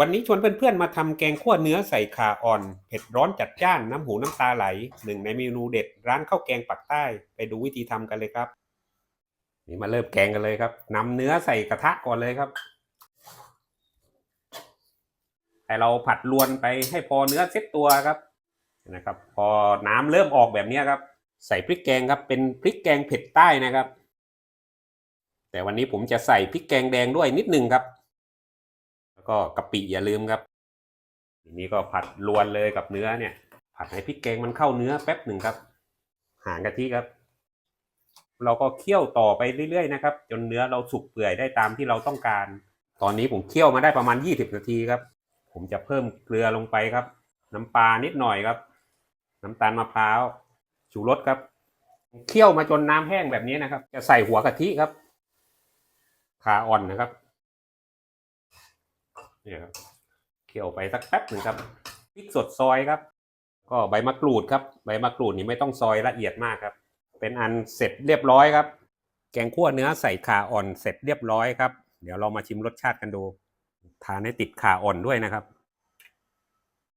วันนี้ชวนเพื่อนๆมาทำแกงขั่วเนื้อใส่ข่าอ่อน เผ็ดร้อนจัดจ้านน้ำหูน้ำตาไหล หนึ่งในเมนูเด็ดร้านข้าวแกงปักใต้ ไปดูวิธีทำกันเลยครับ นี่มาเริ่มแกงกันเลยครับนำเนื้อใส่กระทะก่อนเลยครับ แต่เราผัดลวนไปให้พอเนื้อเซ็ตตัวครับนะครับ พอน้ำเริ่มออกแบบนี้ครับ ใส่พริกแกงครับ เป็นพริกแกงเผ็ดใต้นะครับ แต่วันนี้ผมจะใส่พริกแกงแดงด้วยนิดนึงครับ ก็กะปิอย่าลืมครับทีนี้ก็ผัดรวนเลยกับเนื้อเนี่ย ผัดให้พริกแกงมันเข้าเนื้อแป๊บหนึ่งครับ หางกะทิครับ เราก็เคี่ยวต่อไปเรื่อยๆนะครับ จนเนื้อเราสุกเปื่อยได้ตามที่เราต้องการ ตอนนี้ผมเคี่ยวมาได้ประมาณ 20 นาทีครับ ผมจะเพิ่มเกลือลงไปครับ น้ำปลานิดหน่อยครับ น้ำตาลมะพร้าวชูรสครับเคี่ยวมาจนน้ำแห้งแบบนี้นะครับ จะใส่หัวกะทิครับขาอ่อนนะครับ เนี่ยครับเคี่ยวไปสักแป๊บหนึ่งครับพริกสดซอยครับ ก็ใบมะกรูดครับ ใบมะกรูดนี่ไม่ต้องซอยละเอียดมากครับ เป็นอันเสร็จเรียบร้อยครับ แกงคั่วเนื้อใส่ขาอ่อนเสร็จเรียบร้อยครับ เดี๋ยวเรามาชิมรสชาติกันดู ทานให้ติดขาอ่อนด้วยนะครับ